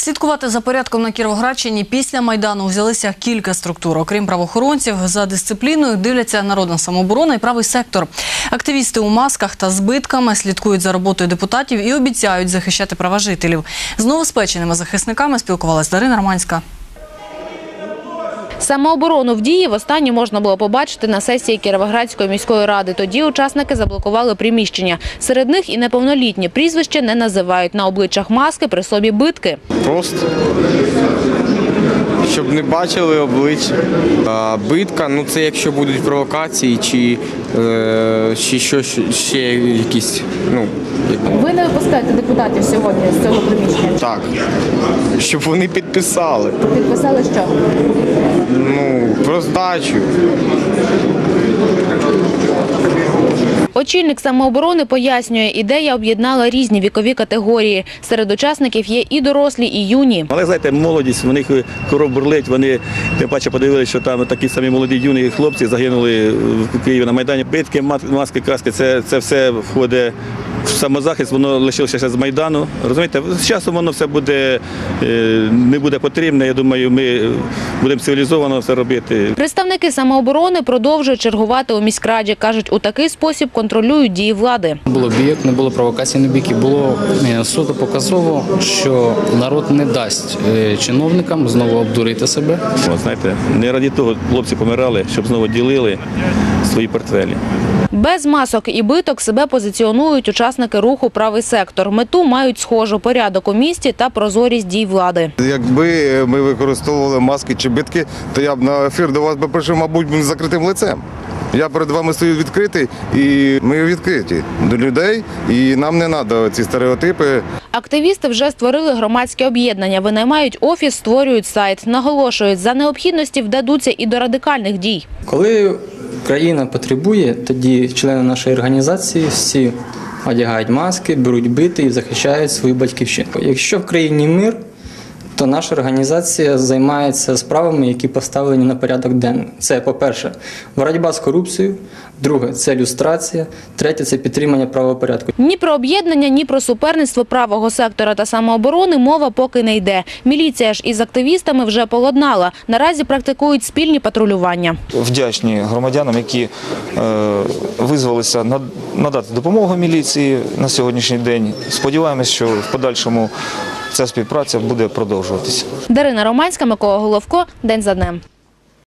Слідкувати за порядком на Кіровоградщині після Майдану взялися кілька структур. Окрім правоохоронців, за дисципліною дивляться народна самооборона і правий сектор. Активісти у масках та збитками слідкують за роботою депутатів і обіцяють захищати права жителів. З новоспеченими захисниками спілкувалась Дарина Романська. Самооборону в дії востаннє можна було побачити на сесії Кіровоградської міської ради. Тоді учасники заблокували приміщення. Серед них і неповнолітні прізвища не називають. На обличчях маски, при собі битки. Просто щоб не бачили облич. А, битка, ну це якщо будуть провокації чи, е, чи що ще якісь. Ну Ви не випускаєте депутатів сьогодні з цього приміщення. так. Щоб вони підписали. Підписали що? Ну, про здачу. Очільник самооборони пояснює, ідея об'єднала різні вікові категорії. Серед учасників є і дорослі, і юні. Але знаєте, молодість, в них кров бурлить, вони тим паче подивилися, що там такі самі молоді юні хлопці загинули в Києві на Майдані. Битки, маски, каски, це, це все входить самозахист, воно лишилося ще з Майдану. Розумієте, з часом воно все буде, е, не буде потрібне. Я думаю, ми будемо цивілізовано все робити. Представники самооборони продовжують чергувати у міськраді. Кажуть, у такий спосіб контролюють дії влади. Не було бійок, не було провокацій на бійки. Було е, суто показово, що народ не дасть е, чиновникам знову обдурити себе. От, знаєте, не раді того хлопці помирали, щоб знову ділили свої портфелі. Без масок і биток себе позиціонують учасники руху «Правий сектор». Мету мають схожу порядок у місті та прозорість дій влади. Якби ми використовували маски чи битки, то я б на ефір до вас би прийшов, мабуть, з закритим лицем. Я перед вами стою відкритий, і ми відкриті до людей, і нам не треба ці стереотипи. Активісти вже створили громадське об'єднання, винаймають офіс, створюють сайт. Наголошують, за необхідності вдадуться і до радикальних дій. Коли країна потребує, тоді члени нашої організації всі одягають маски, беруть бити і захищають свою батьківщину. Якщо в країні мир, то наша організація займається справами, які поставлені на порядок денний. Це, по-перше, боротьба з корупцією, друге це люстрація, третє це підтримання правопорядку. Ні про об'єднання, ні про суперництво правого сектора та самооборони мова поки не йде. Міліція ж із активістами вже поладнала. Наразі практикують спільні патрулювання. вдячні громадянам, які е, визвалися надати допомогу міліції на сьогоднішній день. Сподіваємось, що в подальшому ця співпраця буде продовжуватися. Дарина Романська, Микола Головко. День за днем.